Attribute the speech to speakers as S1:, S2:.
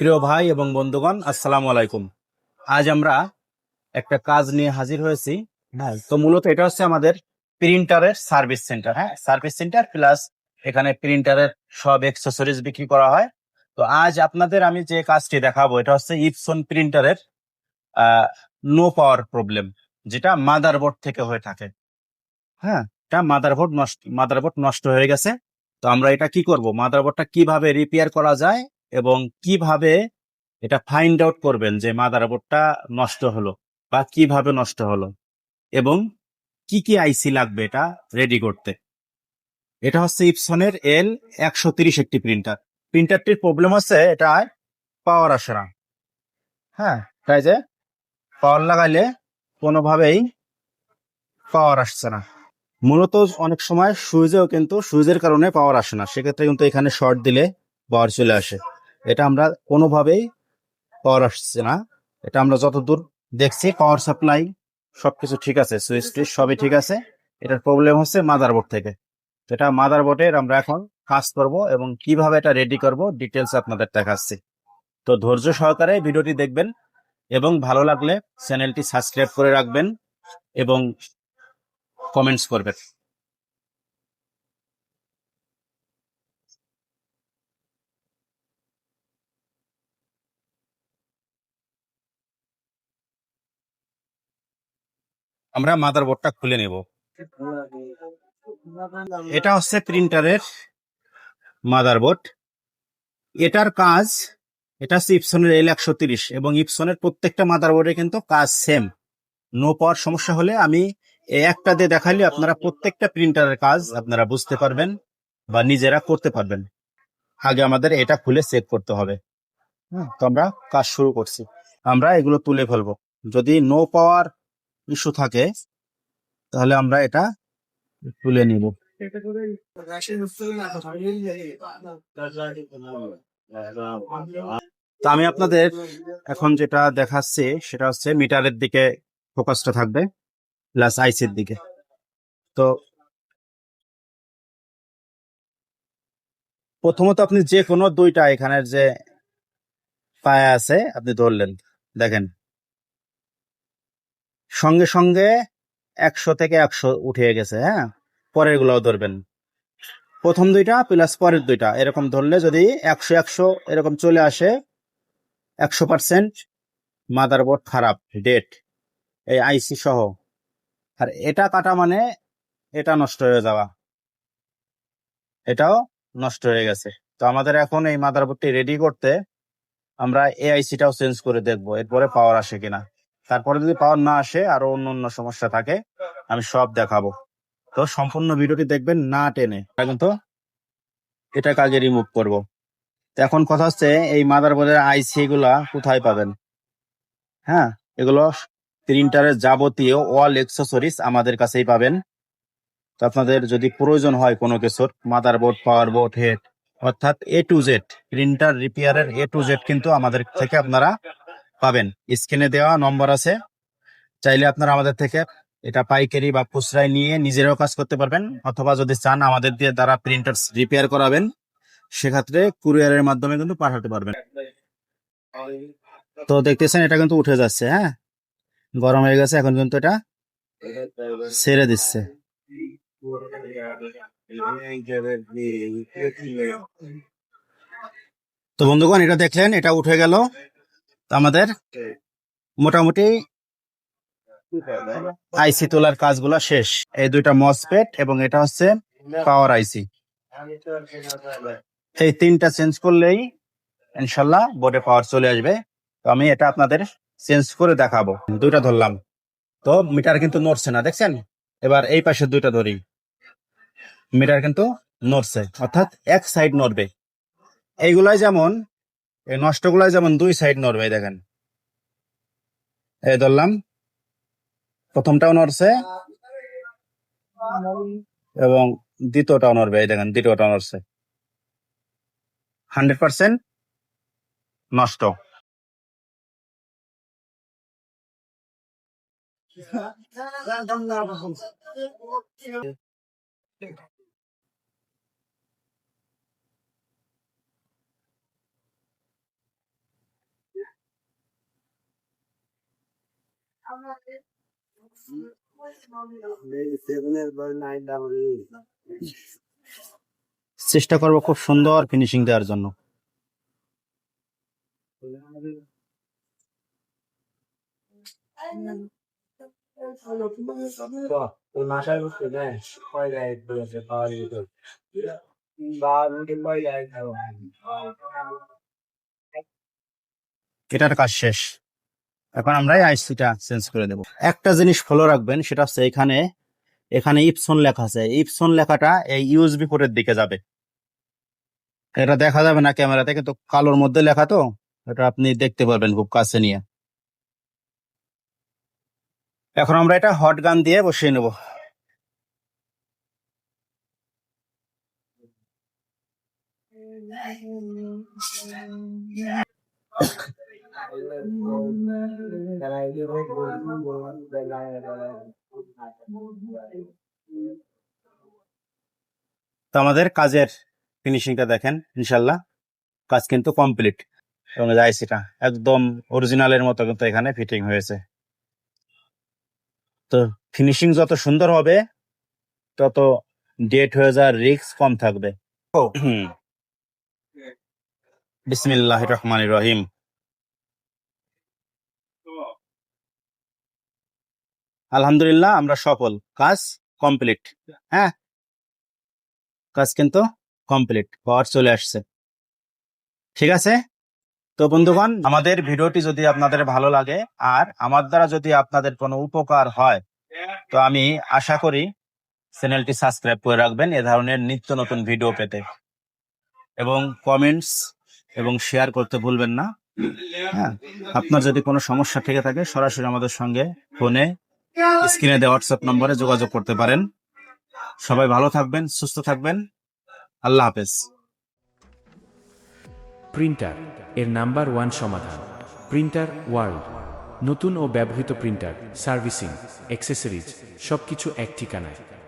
S1: প্রিয় ভাই এবং বন্ধুগণ আসসালামু আলাইকুম। আজ আমরা একটা কাজ নিয়ে হাজির হয়েছি। হ্যাঁ। তো মূলত এটা হচ্ছে আমাদের প্রিন্টারের সার্ভিস সেন্টার। হ্যাঁ সার্ভিস সেন্টার প্লাস এখানে প্রিন্টারের সব এক্সেসরিজ বিক্রি করা হয়। তো আজ আপনাদের আমি যে কাজটি দেখাবো এটা হচ্ছে ইপসন প্রিন্টারের নো পাওয়ার প্রবলেম যেটা মাদারবোর্ড থেকে হয়ে থাকে। হ্যাঁ এটা মাদারবোর্ড নষ্ট মাদারবোর্ড নষ্ট হয়ে গেছে। তো আমরা এটা কি করব? মাদারবোর্ডটা কীভাবে রিপেয়ার করা যায়? এবং কীভাবে এটা ফাইন্ড আউট করবেন যে মাদারবোর্ডটা নষ্ট হলো বা কীভাবে নষ্ট হলো এবং কি কি আইসি লাগবে এটা রেডি করতে। এটা হচ্ছে ইপসনের এল একশো তিরিশ একটি প্রিন্টার প্রিন্টারটির প্রবলেম হচ্ছে এটা পাওয়ার আসে না। হ্যাঁ তাই যে পাওয়ার লাগাইলে কোনোভাবেই পাওয়ার আসছে না। মূলত অনেক সময় সুইজেও কিন্তু সুইজের কারণে পাওয়ার আসে না। সেক্ষেত্রে কিন্তু এখানে শর্ট দিলে পাওয়ার চলে আসে। এটা আমরা কোনোভাবেই পাওয়ার আসছে না। এটা আমরা যতদূর দেখছি পাওয়ার সাপ্লাই সবকিছু ঠিক আছে সুইচ টুইচ সবই ঠিক আছে। এটার প্রবলেম হচ্ছে মাদারবোর্ড থেকে। তো এটা মাদারবোর্ডের আমরা এখন কাজ করব এবং কীভাবে এটা রেডি করব ডিটেলস আপনাদের দেখাচ্ছি। তো ধৈর্য সহকারে ভিডিওটি দেখবেন এবং ভালো লাগলে চ্যানেলটি সাবস্ক্রাইব করে রাখবেন এবং কমেন্টস করবেন। আমরা মাদারবোর্ডটা খুলে নেব। এটা হচ্ছে প্রিন্টারের মাদারবোর্ড এটার কাজ, এটা হচ্ছে ইপসনের এল একশো তিরিশ এবং ইপসনের প্রত্যেকটা মাদারবোর্ডে কিন্তু কাজ সেম নো পাওয়ার সমস্যা হলে আমি একটা দিয়ে দেখালে আপনারা প্রত্যেকটা প্রিন্টারের কাজ আপনারা বুঝতে পারবেন বা নিজেরা করতে পারবেন। আগে আমাদের এটা খুলে চেক করতে হবে। হ্যাঁ তো আমরা কাজ শুরু করছি। আমরা এগুলো তুলে ফেলব। যদি নো পাওয়ার ইস্যু থাকে, তাহলে আমরা এটা তুলে নিব। তো আমি আপনাদের এখন যেটা দেখাচ্ছি, সেটা হচ্ছে মিটারের দিকে ফোকাসটা থাকবে প্লাস আইসির দিকে। তো প্রথমত আপনি যে কোনো দুইটা এখানের যে পায়ে আছে, আপনি ধরলেন, দেখেন। সঙ্গে সঙ্গে একশো থেকে একশো উঠে গেছে হ্যাঁ? পরের গুলাও ধরবেন। প্রথম দুইটা প্লাস পরের দুইটা, এরকম ধরলে যদি একশো একশো এরকম চলে আসে, একশো পার্সেন্ট মাদারবোর্ড খারাপ ডেট এই আইসি সহ। আর এটা কাটা মানে এটা নষ্ট হয়ে যাওয়া। এটাও নষ্ট হয়ে গেছে। তো আমাদের এখন এই মাদারবোর্ডটি রেডি করতে আমরা এআইসিটাও চেঞ্জ করে দেখব, এরপরে পাওয়ার আসে কিনা। তারপরে যদি পাওয়ার না আসে, আরও অন্য অন্য সমস্যা থাকে, আমি সব দেখাবো। তো সম্পূর্ণ ভিডিওটি দেখবেন না টেনে। কিন্তু এটা কাজে রিমুভ করব। তো এখন কথা হচ্ছে, এই মাদারবোর্ডের আইসি গুলা কোথায় পাবেন? হ্যাঁ এগুলো প্রিন্টারের যাবতীয় ওয়াল এক্সেসরিজ আমাদের কাছেই পাবেন। তো আপনাদের যদি প্রয়োজন হয় কোনো কিছুর মাদারবোর্ড পাওয়ার বোর্ড হেড অর্থাৎ এ টু জেড প্রিন্টার রিপেয়ারের এ টু জেড কিন্তু আমাদের থেকে আপনারা পাবেন। স্ক্রিনে দেওয়া নম্বর আছে। চাইলে আপনারা আমাদের থেকে এটা পাইকারি বা খুচরায় নিয়ে নিজেরাও কাজ করতে পারবেন, অথবা যদি চান আমাদের দিয়ে দ্বারা প্রিন্টার রিপেয়ার করাবেন, সেক্ষেত্রে কুরিয়ারের মাধ্যমে কিন্তু পাঠাতে পারবেন। তো দেখতেছেন এটা কিন্তু উঠে যাচ্ছে হ্যাঁ? গরম হয়ে গেছে, এখন কিন্তু এটা ছেড়ে দিচ্ছে। তো বন্ধুগণ, এটা দেখলেন, এটা উঠে গেল। আমাদের মোটামুটি আইসি তোলার কাজগুলো শেষ। এই দুইটা মসপেট এবং এটা হচ্ছে পাওয়ার আইসি এই তিনটা চেঞ্জ করলেই ইনশাল্লাহ বোর্ডে পাওয়ার চলে আসবে। তো আমি এটা আপনাদের চেঞ্জ করে দেখাবো। দুইটা ধরলাম। তো মিটার কিন্তু নড়ছে না, দেখছেন? এবার এই পাশে দুইটা ধরি। মিটার কিন্তু নড়ছে, অর্থাৎ এক সাইড নড়বে। এইগুলাই যেমন এই নষ্টগুলাই যেমন দুই সাইড নড়বে দেখেন এই ধরলাম প্রথমটাও নড়ছে এবং দ্বিতীয়টাও নড়বে এই দেখেন দ্বিতীয়টা নড়ছে হান্ড্রেড পার্সেন্ট নষ্ট চেষ্টা করব খুব সুন্দর ফিনিশিং দেওয়ার জন্য। এটার কাজ শেষ। এখন আমরা আইসিটা চেঞ্জ করে দেব। একটা জিনিস ফলো রাখবেন, সেটা হচ্ছে এখানে এখানে ইপসন লেখা আছে। ইপসন লেখাটা এই ইউএসবি পোর্টের দিকে যাবে। এটা দেখা যাবে না ক্যামেরাতে, কিন্তু কালোর মধ্যে লেখা তো, এটা আপনি দেখতে পারবেন খুব কাছে নিয়ে। এখন আমরা এটা হট গান দিয়ে বসিয়ে নেব। তো আমাদের কাজের ফিনিশিংটা দেখেন ইনশাল্লাহ। কাজ কিন্তু কমপ্লিট এবং আইসিটা একদম অরিজিনালের মতো কিন্তু এখানে ফিটিং হয়েছে। তো ফিনিশিং যত সুন্দর হবে তত ডেট হয়ে যাওয়ার রিস্ক কম থাকবে। বিসমিল্লাহ রহমান রহিম। আলহামদুলিল্লাহ, আমরা সফল। কাজ কমপ্লিট হ্যাঁ? কাজ কিন্তু কমপ্লিট পাওয়ার চলে আসছে। ঠিক আছে? তো বন্ধুগণ, আমাদের ভিডিওটি যদি আপনাদের ভালো লাগে, আর আমার দ্বারা যদি আপনাদের কোনো উপকার হয়, তো আমি আশা করি চ্যানেলটি সাবস্ক্রাইব করে রাখবেন এ ধরনের নিত্য নতুন ভিডিও পেতে। এবং কমেন্টস এবং শেয়ার করতে ভুলবেন না। হ্যাঁ? আপনার যদি কোনো সমস্যা থেকে থাকে, সরাসরি আমাদের সঙ্গে ফোনে স্ক্রিনে দেওয়া হোয়াটসঅ্যাপ নম্বরে যোগাযোগ করতে পারেন। সবাই ভালো থাকবেন, সুস্থ থাকবেন। আল্লাহ হাফেজ।
S2: প্রিন্টার এর নাম্বার ওয়ান সমাধান। প্রিন্টার ওয়ার্ল্ড, নতুন ও ব্যবহৃত প্রিন্টার, সার্ভিসিং, অ্যাক্সেসরিজ, সবকিছু এক ঠিকানায়।